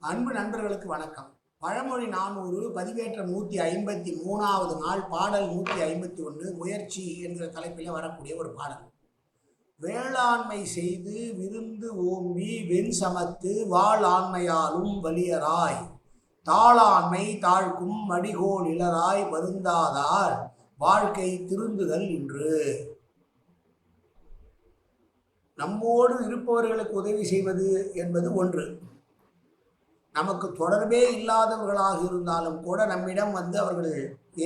அன்பு நண்பர்களுக்கு வணக்கம். பழமொழி நானூறு பதிவேற்றம் நூற்றி ஐம்பத்தி மூணாவது நாள் பாடல் நூற்றி ஐம்பத்தி ஒன்று முயற்சி என்ற தலைப்பில் வரக்கூடிய ஒரு பாடல். வேளாண்மை செய்து விருந்து ஓம்பி வெண் சமத்து வாழ் ஆண்மையாலும் வலியராய். தாளாண்மை தாழ்க்கும் மடிகோல் இளராய் வருந்தாதார் வாழ்க்கை திருந்துதல் இன்று. நம்மோடு இருப்பவர்களுக்கு உதவி செய்வது என்பது ஒன்று. நமக்கு தொடர்பே இல்லாதவர்களாக இருந்தாலும் கூட நம்மிடம் வந்து அவர்கள்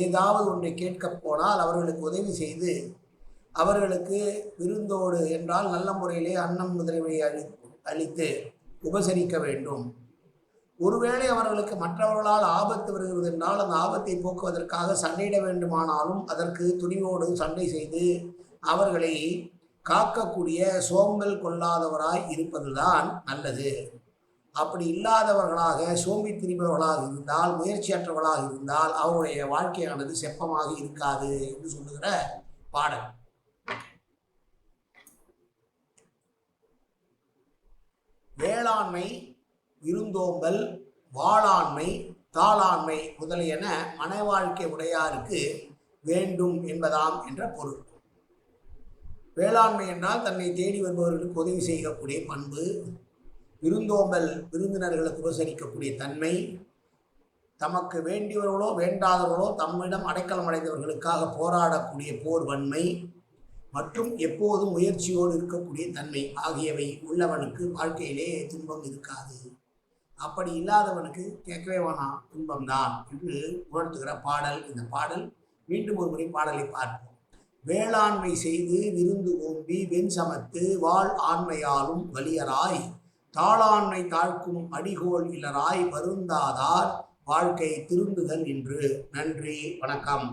ஏதாவது ஒன்றை கேட்க போனால் அவர்களுக்கு உதவி செய்து அவர்களுக்கு விருந்தோடு என்றால் நல்ல முறையிலே அன்னம் முதலியவை அளி அளித்து உபசரிக்க வேண்டும். ஒருவேளை அவர்களுக்கு மற்றவர்களால் ஆபத்து வருகிறது என்றால் அந்த ஆபத்தை போக்குவதற்காக சண்டையிட வேண்டுமானாலும் அதற்கு துணிவோடு சண்டை செய்து அவர்களை காக்கக்கூடிய சோம்பல் கொள்ளாதவராய் இருப்பதுதான் நல்லது. அப்படி இல்லாதவர்களாக சோம்பி திரிபவர்களாக இருந்தால் முயற்சியற்றவர்களாக இருந்தால் அவருடைய வாழ்க்கையானது செப்பமாக இருக்காது என்று சொல்லுகிற பாடல். வேளாண்மை விருந்தோம்பல் வாளாண்மை தாளாண்மை முதலியன மன வாழ்க்கை உடையாருக்கு வேண்டும் என்பதாம் என்ற பொருள். வேளாண்மை என்றால் தன்னை தேடி வருபவர்களுக்கு உதவி செய்யக்கூடிய பண்பு விருந்தோம்பல் விருந்தினர்களுக்கு உபசரிக்கக்கூடிய தன்மை தமக்கு வேண்டியவர்களோ வேண்டாதவர்களோ தம்மிடம் அடைக்கலம் அடைந்தவர்களுக்காக போராடக்கூடிய போர் வன்மை மற்றும் எப்போதும் முயற்சியோடு இருக்கக்கூடிய தன்மை ஆகியவை உள்ளவனுக்கு வாழ்க்கையிலே துன்பம் இருக்காது. அப்படி இல்லாதவனுக்கு கேட்கவே வேணாம் துன்பம்தான் என்று உணர்த்துகிற பாடல் இந்த பாடல். மீண்டும் ஒரு முறை பாடலை பார்ப்போம். வேளாண்மை செய்து விருந்து ஓம்பி வெண் சமத்து வாழ் ஆண்மையாலும் வலியராய் தாளாண்மை தாழ்க்கும் அடிகோல் இலராய் வருந்தாதார் வாழ்க்கை திருந்துதல் என்று நன்றி வணக்கம்.